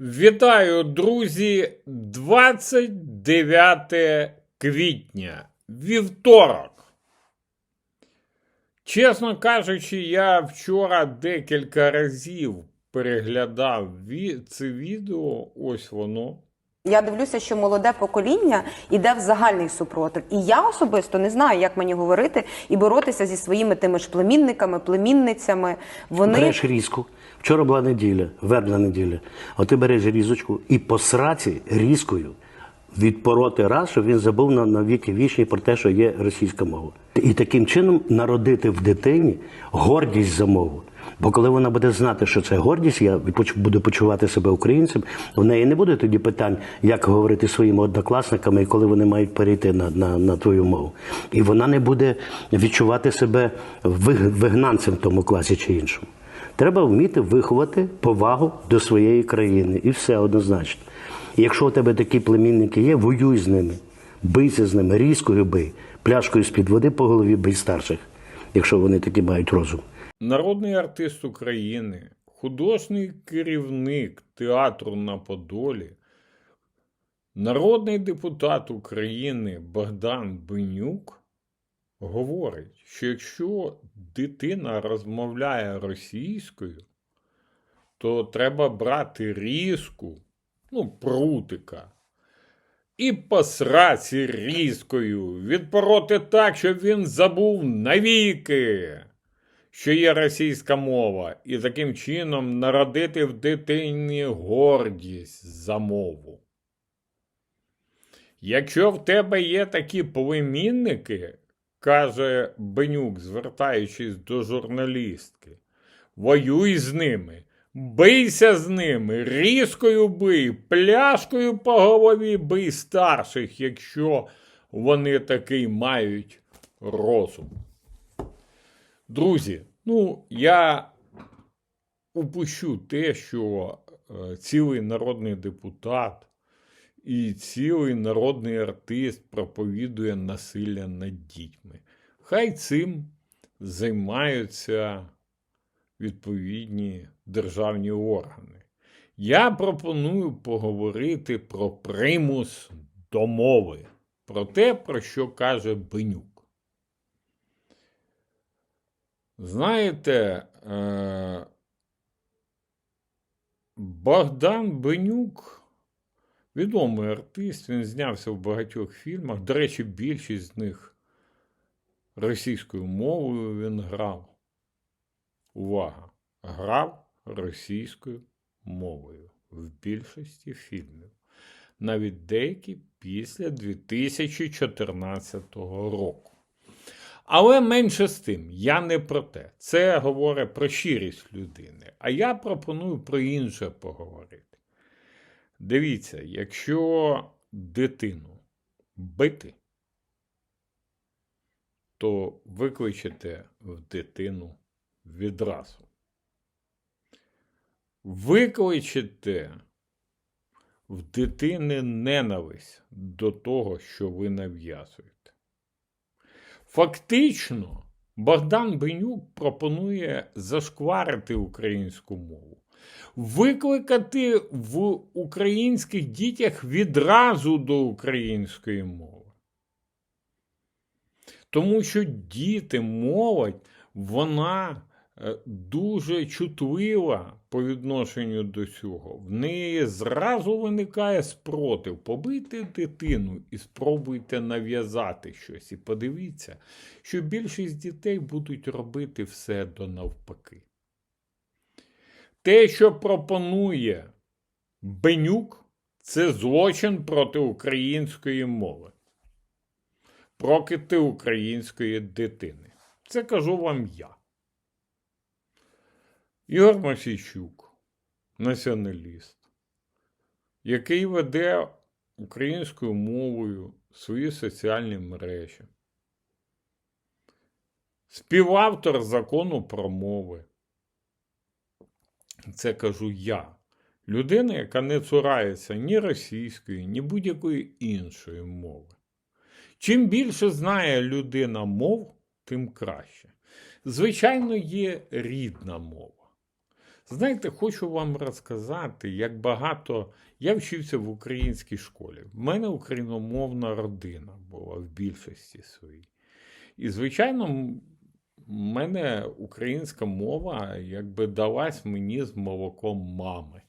Вітаю, друзі! 29 квітня, вівторок. Чесно кажучи, я вчора декілька разів переглядав це відео. Ось воно. Я дивлюся, що молоде покоління йде в загальний супротив. І я особисто не знаю, як мені говорити і боротися зі своїми тими ж племінниками, племінницями. Вони Береш різку. Вчора була неділя, вербна неділя. А ти береш різочку і по сраці різкою відпороти раз, щоб він забув на, на віки вічні про те, що є російська мова. І таким чином народити в дитині гордість за мову. Бо коли вона буде знати, що це гордість, я буду почувати себе українцем, в неї не буде тоді питань, як говорити своїми однокласниками, і коли вони мають перейти на, на, на твою мову. І вона не буде відчувати себе вигнанцем в тому класі чи іншому. Треба вміти виховати повагу до своєї країни. І все однозначно. І якщо у тебе такі племінники є, воюй з ними, бийся з ними, різкою бий, пляшкою з-під води по голові бий старших, якщо вони такі мають розум. Народний артист України, художній керівник театру на Подолі, народний депутат України Богдан Бенюк говорить, що якщо дитина розмовляє російською, то треба брати різку, ну, прутика, і по сраці різкою відпороти так, щоб він забув навіки що є російська мова, і таким чином народити в дитині гордість за мову. Якщо в тебе є такі племінники, каже Бенюк, звертаючись до журналістки, воюй з ними, бийся з ними, різкою бий, пляшкою по голові бий старших, якщо вони такий мають розум. Друзі, ну я упущу те, що е, цілий народний депутат і цілий народний артист проповідує насилля над дітьми. Хай цим займаються відповідні державні органи. Я пропоную поговорити про примус до мови, про те, про що каже Бенюк. Знаєте, е, Богдан Бенюк відомий артист, він знявся в багатьох фільмах. До речі, більшість з них російською мовою він грав. Увага! Грав російською мовою в більшості фільмів. Навіть деякі після 2014 року. Але менше з тим, я не про те. Це говорить про щирість людини. А я пропоную про інше поговорити. Дивіться, якщо дитину бити, то викличете в дитину відразу. Викличете в дитини ненависть до того, що ви нав'язуєте. Фактично, Богдан Бенюк пропонує зашкварити українську мову, викликати в українських дітях відразу до української мови. Тому що діти, молодь, вона дуже чутлива по відношенню до цього. В неї зразу виникає спротив. Побийте дитину і спробуйте нав'язати щось. І подивіться, що більшість дітей будуть робити все до навпаки. Те, що пропонує Бенюк, це злочин проти української мови, проти української дитини. Це кажу вам я. Ігор Масійчук, націоналіст, який веде українською мовою свої соціальні мережі, співавтор закону про мови. Це кажу я, людина, яка не цурається ні російської, ні будь-якої іншої мови. Чим більше знає людина мов, тим краще. Звичайно, є рідна мова. Знаєте, хочу вам розказати, як багато. Я вчився в українській школі. В мене україномовна родина була в більшості своїй. І, звичайно, в мене українська мова якби далась мені з молоком мами.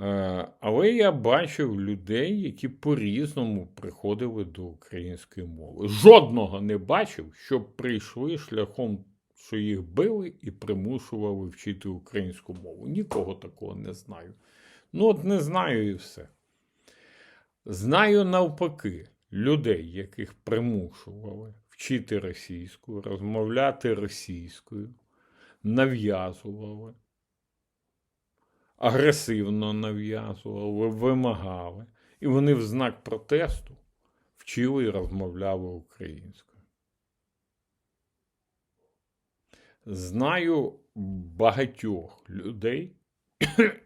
Е, Але я бачив людей, які по-різному приходили до української мови. Жодного не бачив, щоб прийшли шляхом, що їх били і примушували вчити українську мову. Нікого такого не знаю. Ну, от не знаю і все. Знаю навпаки людей, яких примушували вчити російську, розмовляти російською, нав'язували агресивно нав'язували, вимагали. І вони в знак протесту вчили і розмовляли українською. Знаю багатьох людей,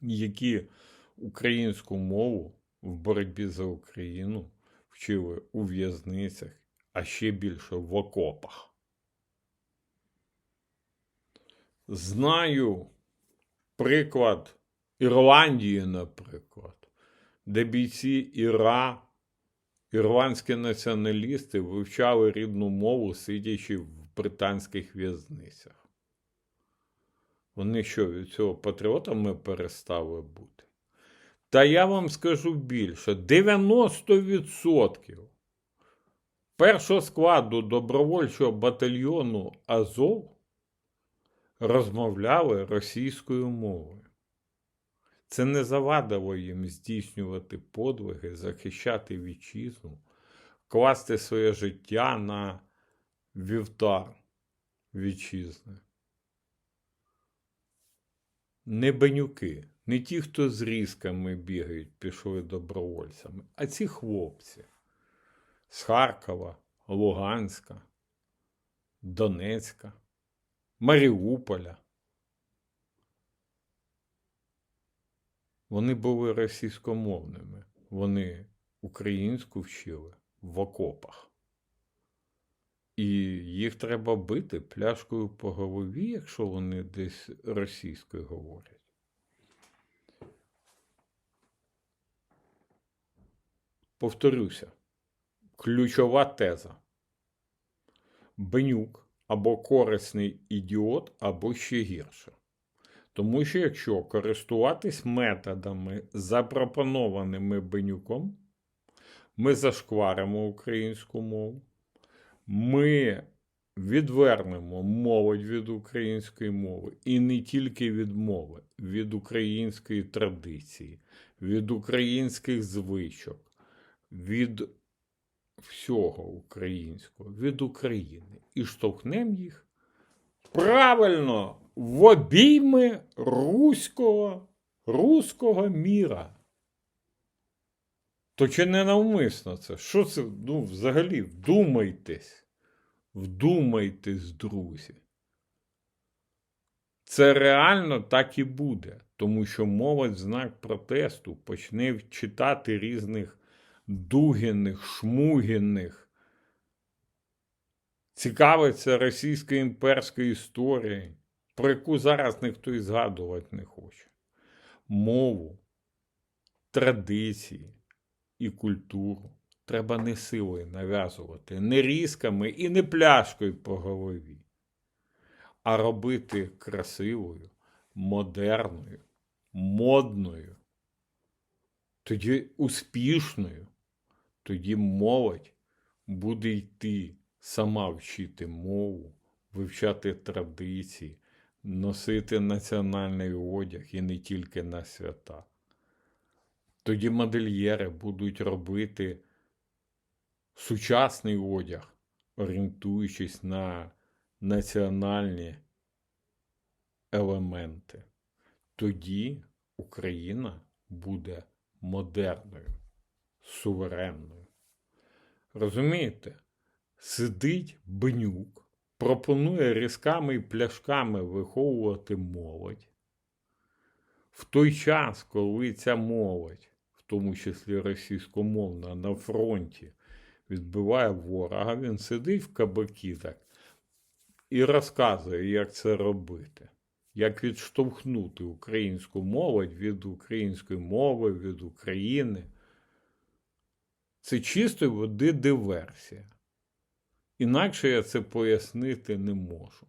які українську мову в боротьбі за Україну вчили у в'язницях, а ще більше в окопах. Знаю приклад Ірландії, наприклад, де бійці Іра, ірландські націоналісти вивчали рідну мову, сидячи в британських в'язницях. Вони що, від цього патріотами перестали бути? Та я вам скажу більше: 90% першого складу добровольчого батальйону Азов розмовляли російською мовою. Це не завадило їм здійснювати подвиги, захищати вітчизну, класти своє життя на вівтар вітчизни. Не бенюки, не ті, хто з різками бігають, пішли добровольцями, а ці хлопці з Харкова, Луганська, Донецька. Маріуполя. Вони були російськомовними. Вони українську вчили в окопах. І їх треба бити пляшкою по голові, якщо вони десь російською говорять. Повторюся, ключова теза. Бенюк або корисний ідіот, або ще гірше. Тому що якщо користуватись методами, запропонованими Бенюком, ми зашкваримо українську мову, ми відвернемо молодь від української мови, і не тільки від мови, від української традиції, від українських звичок, від всього українського, від України, і штовхнемо їх правильно в обійми руського, руського міра. То чи не навмисно це? Що це? Ну, взагалі, вдумайтесь. Вдумайтесь, друзі. Це реально так і буде, тому що молодь знак протесту почне читати різних дугіних, шмугіних, цікавиться російською імперською історією, про яку зараз ніхто і згадувати не хоче. Мову, традиції і культуру треба не силою нав'язувати, не різками і не пляшкою по голові, а робити красивою, модерною, модною, тоді успішною, тоді молодь буде йти сама вчити мову, вивчати традиції, носити національний одяг і не тільки на свята. Тоді модельєри будуть робити сучасний одяг, орієнтуючись на національні елементи. Тоді Україна буде модерною, суверенною. Розумієте? Сидить бенюк, пропонує різками і пляшками виховувати молодь. В той час, коли ця молодь, тому числі російськомовна, на фронті відбиває ворога, він сидить в кабакі так. і розказує, як це робити, як відштовхнути українську молодь від української мови, від України. Це чистої води диверсія. Інакше я це пояснити не можу.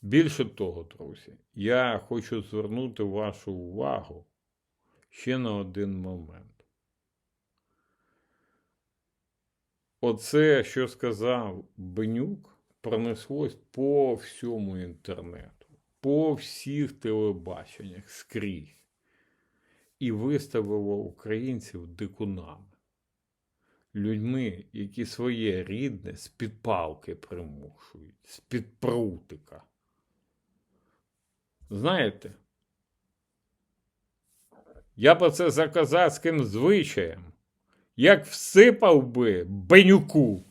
Більше того, друзі, я хочу звернути вашу увагу ще на один момент. Оце, що сказав Бенюк, пронеслось по всьому інтернету, по всіх телебаченнях скрізь і виставило українців дикунами, людьми, які своє рідне з-під палки примушують, з-під прутика. Знаєте, я б це за козацьким звичаєм, як всипав би бенюку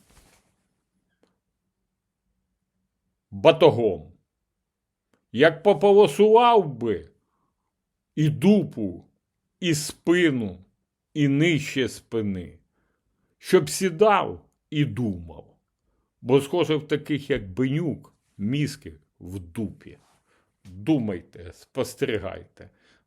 батогом, як пополосував би і дупу, і спину, і нижче спини, щоб сідав і думав, бо схоже в таких, як бенюк, мізки в дупі. Думайте, спостерігайте,